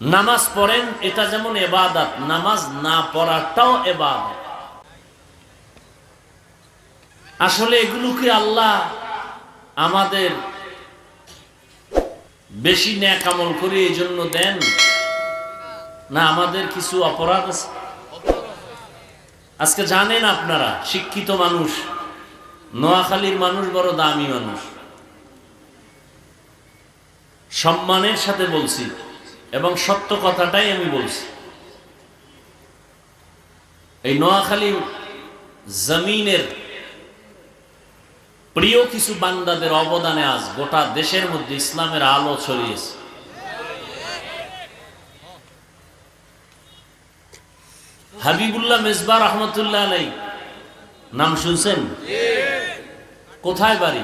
নামাজ পড়েন, এটা যেমন এবাদাত, নামাজ না পড়াটাও এবাদত। আসলে এগুলোকে আল্লাহ আমাদের বেশি ন্যাক আমল করে এই জন্য দেন? না, আমাদের কিছু অপরাধ আছে? আজকে জানেন আপনারা, শিক্ষিত মানুষ, নোয়াখালীর মানুষ বড় দামি মানুষ। সম্মানের সাথে বলছি এবং সত্য কথাটাই আমি বলছি। এই নোয়াখালী জমিনের প্রিয় কিছু বান্দাদের অবদানে আজ গোটা দেশের মধ্যে ইসলামের আলো ছড়িয়েছে। হাবিবুল্লাহ মেজবা রহমতুল্লাহ আলাই নাম শুনছেন? কোথায় বাড়ি?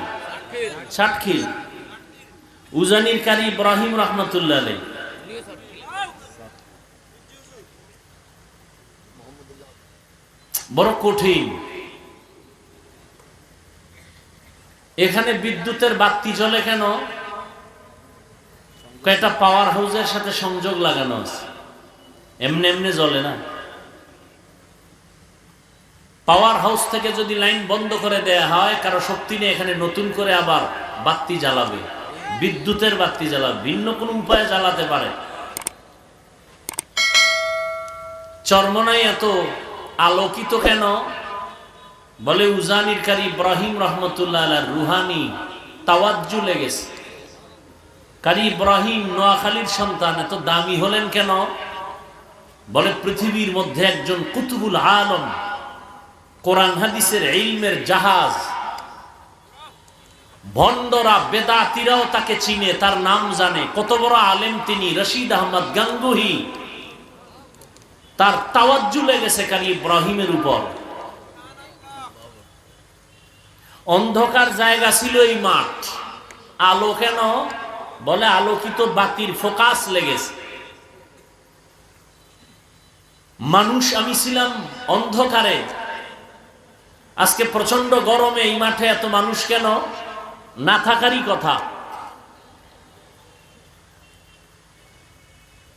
সাতক্ষীর। উজানির কারি ইব্রাহিম রহমতুল্লাহ আলাই বড় কঠিন। এখানে বিদ্যুতের বাতি জ্বলে কেন? কয়েকটা পাওয়ার হাউসের সাথে সংযোগ লাগানো আছে? এমনি এমনি জ্বলে না? পাওয়ার হাউস থেকে যদি লাইন বন্ধ করে দেয়া হয়, কারও শক্তি নিয়ে এখানে নতুন করে আবার বাতি জ্বালাবে। বিদ্যুতের বাতি জ্বালাবে, ভিন্ন কোন উপায়ে জ্বালাতে পারে। চর্মনাই এত। আলোকিত কেন? বলে উজানির কারি ইব্রাহিম রহমতুল্লাহ আলার রুহানি তাওয়াজ্জু লেগেছে। কারি ইব্রাহিম নোয়াখালীর সন্তান, এত দামি হলেন কেন? বলে পৃথিবীর মধ্যে একজন কুতুবুল আলম, কোরআন হাদিসের ইলমের জাহাজ। ভণ্ডরা, বেদাতিরাও তাকে চিনে, তার নাম জানে। কত বড় আলেম তিনি, রশিদ আহমদ গাঙ্গুহি। তার তাওয়াজ্জু লেগেছে কারি ইব্রাহিমের উপর। অন্ধকার জায়গা ছিল এই মাঠ। আলো কেন? বলে আলোকিত বাতির ফোকাস লেগেছে। মানুষ আমি ছিলাম অন্ধকারে। আজকে প্রচণ্ড গরমে এই মাঠে এত মানুষ কেন? না থাকারই কথা।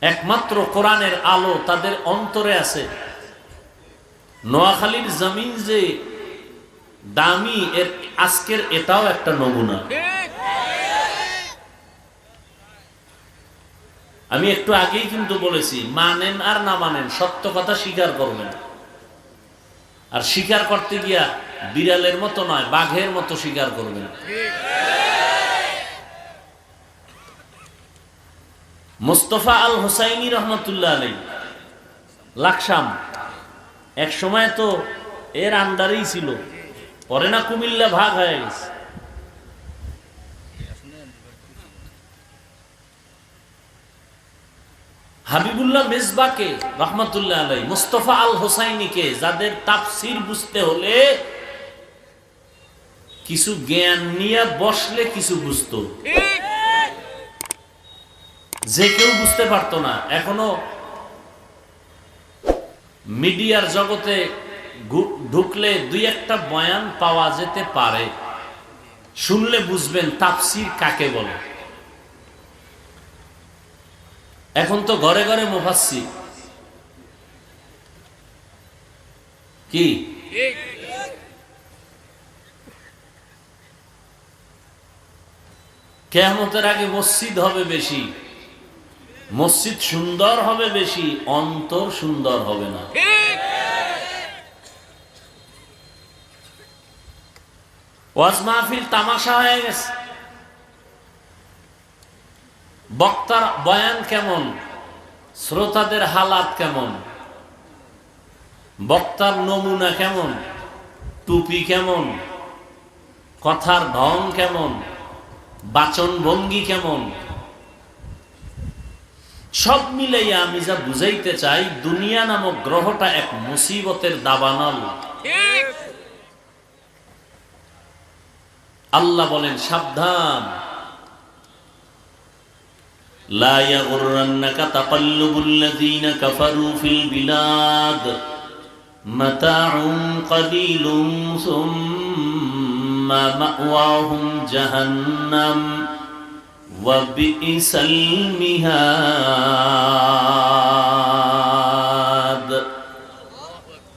একমাত্র কোরআনের আলো তাদের অন্তরে আছে। নোয়াখালীর জমিন যে দামি, এর আজকের এটাও একটা নমুনা। আমি একটু আগেই কিন্তু বলেছি, মানেন আর না মানেন, সত্য কথা স্বীকার করবেন। আর স্বীকার করতে গিয়া বিড়ালের মতো নয়, বাঘের মতো স্বীকার করবেন। মোস্তফা আল হোসাইনি রহমতুল্লাহ আলাই লাকসাম, এক সময় তো এর আন্ডারেই ছিল। পরে না কুমিল্লা ভাগ হয়ে গেছে। হাবিবুল্লাহ মেজবাকে রহমতুল্লাহ আলাই মুস্তফা আল হোসাইনিকে যাদের তাফসির বুঝতে হলে কিছু জ্ঞান নিয়ে বসলে কিছু বুঝতো। যে কেউ বুঝতে পারতো না, এখনও মিডিয়ার জগতে ঢুকলে দুই একটা বয়ান পাওয়া যেতে পারে। শুনলে বুঝবেন তাফসির কাকে বলে। এখন তো ঘরে ঘরে মুফাসসির। কি? কেয়ামতের আগে মসজিদ হবে বেশি। মসজিদ সুন্দর হবে বেশি, অন্তর সুন্দর হবে না। ওয়াজ মাহফিল তামাশা হয়ে গেছে। বক্তার বয়ান কেমন? শ্রোতাদের হালাত কেমন? বক্তার নমুনা কেমন? টুপি কেমন? কথার ঢং কেমন? বাচন ভঙ্গি কেমন? সব মিলাইয়া আমি যা বুঝাইতে চাই, দুনিয়া নামক গ্রহটা এক মুসিবতের দাবানল। আল্লাহ বলেন, সাবধান। لا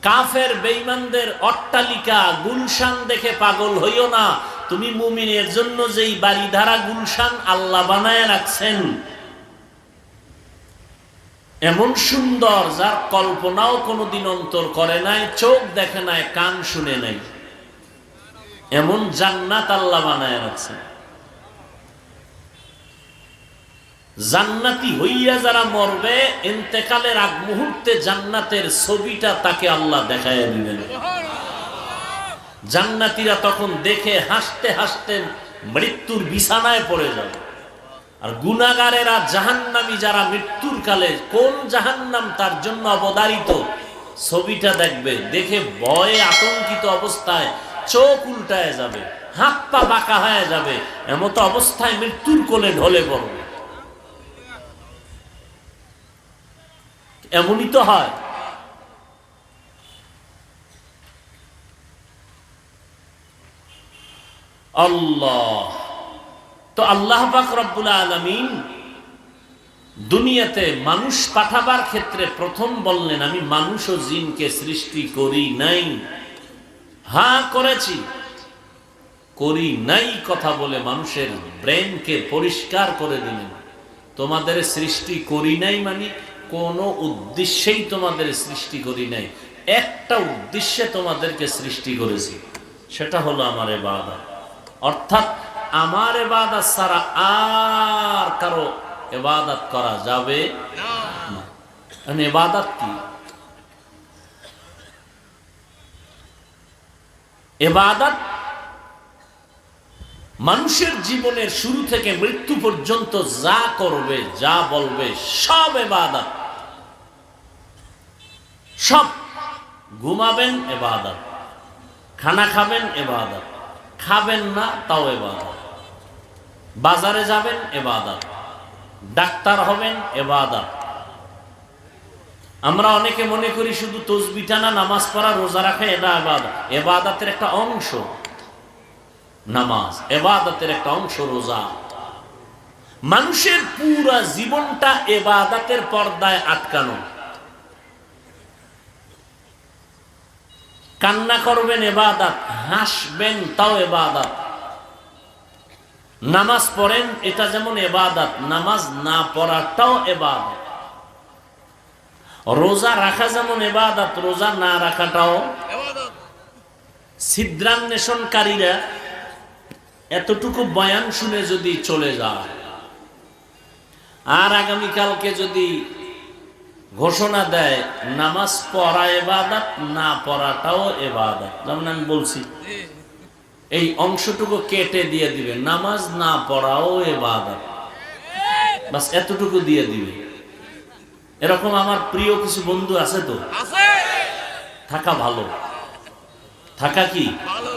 কাফের বেঈমানদের অট্টালিকা গুলশান দেখে পাগল হইও না। তুমি মুমিনের জন্য যেই বাড়িধারা গুলশান আল্লাহ বানায় রাখছেন, এমন সুন্দর যার কল্পনাও কোনোদিন অন্তর করে নাই, চোখ দেখে নাই, কান শুনে নাই, এমন জান্নাত আল্লাহ বানায় রাখছেন। জান্নাতি হইয়া যারা মরবে ইন্তেকালের আগ মুহূর্তে জান্নাতের ছবিটা তাকে আল্লাহ দেখাইয়া দিবেন। জান্নাতিরা তখন দেখে হাসতে হাসতে মৃত্যুর বিছানায় পড়ে যাবে। আর গুনাগারেরা জাহান্নামী যারা মৃত্যুর কালে কোন জাহান্নাম তার জন্য অবদারিত ছবিটা দেখবে, দেখে ভয়ে আতঙ্কিত অবস্থায় চোখ উল্টায় যাবে, হাত পা বাঁকা হয়ে যাবে, এমতো অবস্থায় মৃত্যুর কোলে ঢলে পড়বে। এমনই তো হয়। আল্লাহ। তো আল্লাহ পাক রব্বুল আলমিন দুনিয়াতে মানুষ পাঠাবার ক্ষেত্রে প্রথম বললেন, আমি মানুষ ও জিনকে সৃষ্টি করি নাই। হ্যাঁ করেছি। করি নাই কথা বলে মানুষের ব্রেনকে পরিষ্কার করে দিলেন। তোমাদের সৃষ্টি করি নাই মানে কোনো উদ্দেশ্যেই তোমাদের সৃষ্টি করি নাই। একটা উদ্দেশ্যে তোমাদেরকে সৃষ্টি করেছি, সেটা হলো আমার এবাদত। অর্থাৎ আমার এবাদত ছাড়া আর কারও এবাদত করা যাবে মানে কি? এবাদত মানুষের জীবনের শুরু থেকে মৃত্যু পর্যন্ত যা করবে, যা বলবে, সব এবাদত। সব। ঘুমাবেন এবাদত। খানা খাবেন এবাদত। খাবেন না, তাও এবাদত। বাজারে যাবেন এবাদত। ডাক্তার হবেন এবাদত। আমরা অনেকে মনে করি শুধু তসবিটানা নামাজ পড়া, রোজা রাখা, এটা এবাদত। এবাদতের একটা অংশ। নামাজ। এবাদতের একটা অংশ রোজা। মানুষের পুরা জীবনটা এবাদাতের পর্দায় আটকানো। কান্না করবেন এবাদাত, হাসবেন তাও এবাদাত। নামাজ পড়েন, এটা যেমন এবাদাত, নামাজ না পড়াটাও এবাদাত। রোজা রাখা যেমন এবাদাত, রোজা না রাখাটাও ছিদ্রান্বেষণকারীরা এতটুকু বয়ান শুনে যদি চলে যায়, আর আগামীকালকে যদি ঘোষণা দেয় নামাজ পড়া এবাদাত না পড়াটাও এবাদাত যেমন আমি বলছি এই অংশটুকু কেটে দিয়ে দিবে নামাজ না পড়াও এবাদাত বাস এতটুকু দিয়ে দিবে। এরকম আমার প্রিয় কিছু বন্ধু আছে তো? থাকা ভালো। থাকা কি? ভালো।